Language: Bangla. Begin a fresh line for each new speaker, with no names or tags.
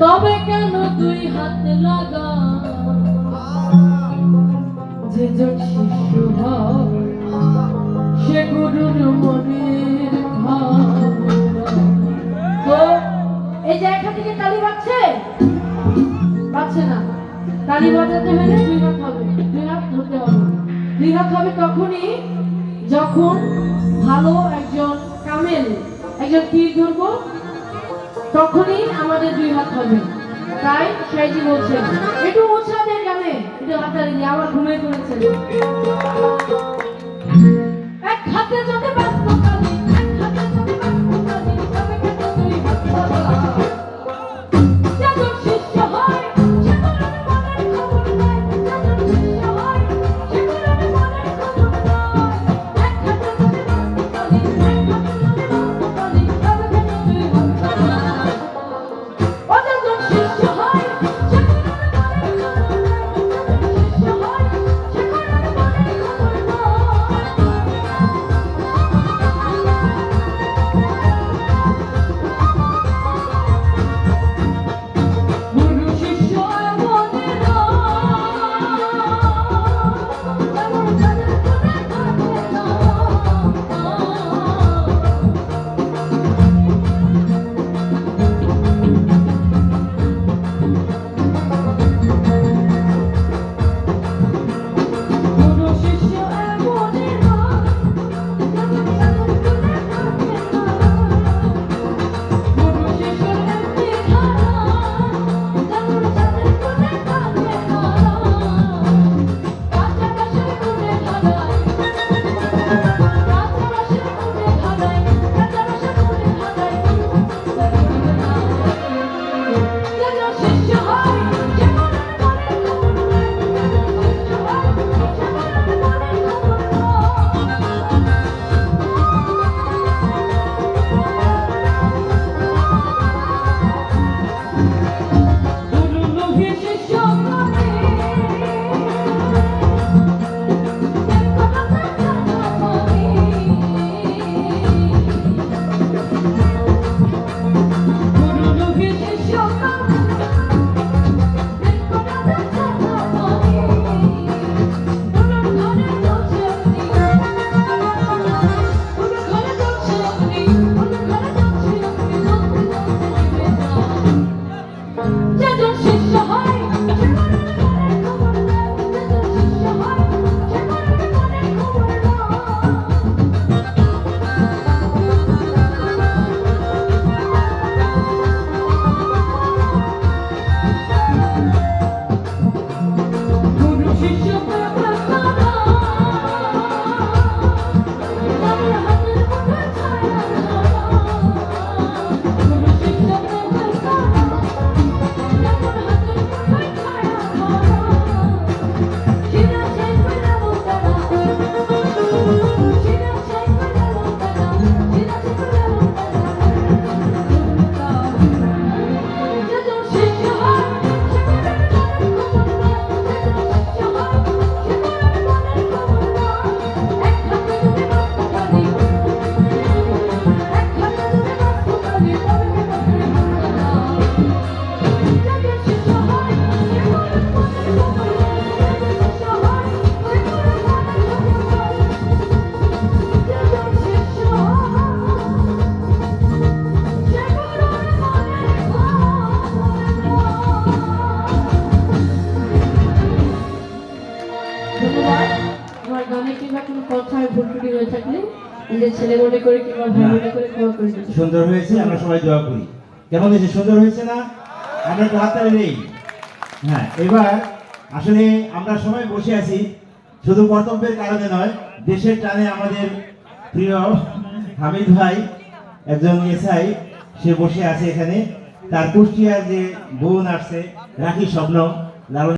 তবে কেন তুই হাত লাগা যে জন শিশু সে গুরুর মনে তো এই যে এখান থেকে তালি বাজছে? বাজছে না। তালি বাজাতে হলে দুই হবে। দুই হাত ধরতে হবে। দুই হবে তখনই যখন ভালো একজন কামেল, একজন তীর ধরবো তখনই আমাদের দুই হাত হবে। তাই সাইজি বলছেন। একটু উৎসাহ দেন গানে। আমার ঘুমিয়ে পড়েছে
সুন্দর হয়েছে আমরা সবাই দোয়া করি। কেমন হয়েছে? সুন্দর হয়েছে না? আমরা তো হাততালি নেই হ্যাঁ এবার আসলে আমরা সবাই বসে আছি শুধু কর্তব্যের কারণে নয় দেশের টানে আমাদের প্রিয় হামিদ ভাই একজন এসআই সে বসে আছে এখানে। তার কুষ্টিয়ার যে বোন আসছে রাখি স্বপ্ন লালন